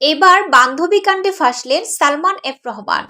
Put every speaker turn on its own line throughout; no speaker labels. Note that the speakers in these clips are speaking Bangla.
এবার বান্ধবী কাণ্ডে ফাঁসলেন সালমান এফ রহমান।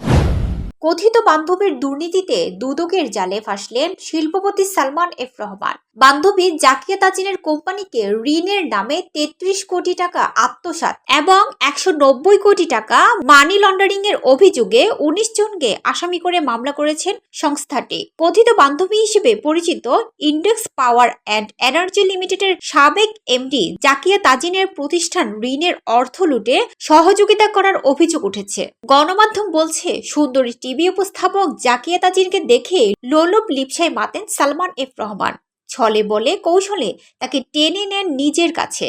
কথিত বান্ধবীর দুর্নীতিতে দুদকের জালে ফাঁসলেন শিল্পপতি সালমান এফ রহমান। বান্ধবী জাকিয়া তাজিনের কোম্পানিকে ঋণের নামে তেত্রিশ কোটি টাকা আত্মসাৎ এবং একশো নব্বই কোটি টাকা মানি লন্ডারিং এর অভিযোগে উনিশ জনকে আসামি করে মামলা করেছেন সংস্থাটি। কথিত বান্ধবী হিসেবে পরিচিত ইন্ডেক্স পাওয়ার অ্যান্ড এনার্জি লিমিটেডের সাবেক এমডি জাকিয়া তাজিনের প্রতিষ্ঠান ঋণের অর্থ লুটে সহযোগিতা করার অভিযোগ উঠেছে। গণমাধ্যম বলছে, সুন্দরী টিভি উপস্থাপক জাকিয়া তাজিরকে দেখে লোলুপ লিপসায় মাতেন সালমান এফ রহমান। ছলে বলে কৌশলে তাকে টেনে নেন নিজের কাছে।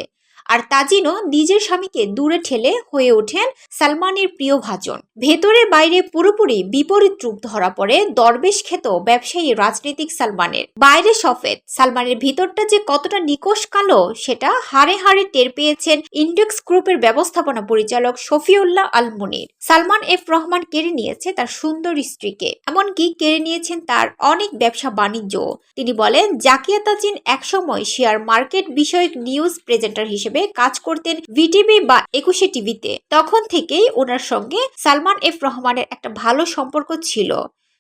আর তাজিনও নিজের স্বামীকে দূরে ঠেলে হয়ে ওঠেন সালমানের প্রিয় ভাজন। ভেতরে বাইরে পুরোপুরি বিপরীত রূপ ধরা পড়ে দরবেশ খ্যাত ব্যবসায়ী রাজনৈতিক সালমানের। বাইরে সফেদ, সালমানের ভিতরটা যে কতটা নিকোষ কালো সেটা হাড়ে হাড়ে টের পেয়েছেন ইন্ডেক্স গ্রুপের ব্যবস্থাপনা পরিচালক শফিউল্লাহ আল মুনির সালমান এফ রহমান কেড়ে নিয়েছে তার সুন্দর স্ত্রীকে, এমনকি কেড়ে নিয়েছেন তার অনেক ব্যবসা বাণিজ্য তিনি বলেন, জাকিয়া তাজিন একসময় শেয়ার মার্কেট বিষয়ক নিউজ প্রেজেন্টার হিসেবে কাজ করতেন ভিটিভি বা একুশে টিভিতে। তখন থেকেই ওনার সঙ্গে সালমান এফ রহমানের একটা ভালো সম্পর্ক ছিল।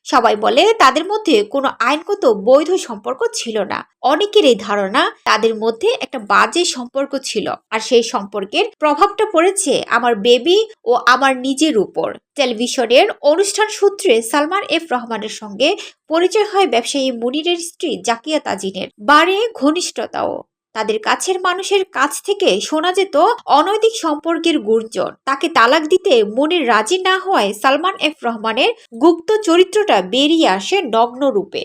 সবাই বলে তাদের মধ্যে কোনো আইনগত বৈধ সম্পর্ক ছিল না। অনেকের এই ধারণা তাদের মধ্যে একটা বাজে সম্পর্ক ছিল আর সেই সম্পর্কের প্রভাবটা পড়েছে আমার বেবি ও আমার নিজের উপর। টেলিভিশনের অনুষ্ঠান সূত্রে সালমান এফ রহমানের সঙ্গে পরিচয় হয় ব্যবসায়ী মুনিরের স্ত্রী জাকিয়া তাজিনের। বাড়ে ঘনিষ্ঠতাও। তাদের কাছের মানুষের কাছ থেকে শোনা যেত অনৈতিক সম্পর্কের গুর্জর তাকে তালাক দিতে মনে রাজি না হওয়ায় সালমান এফ রহমানের গুপ্ত চরিত্রটা বেরিয়ে আসে নগ্ন রূপে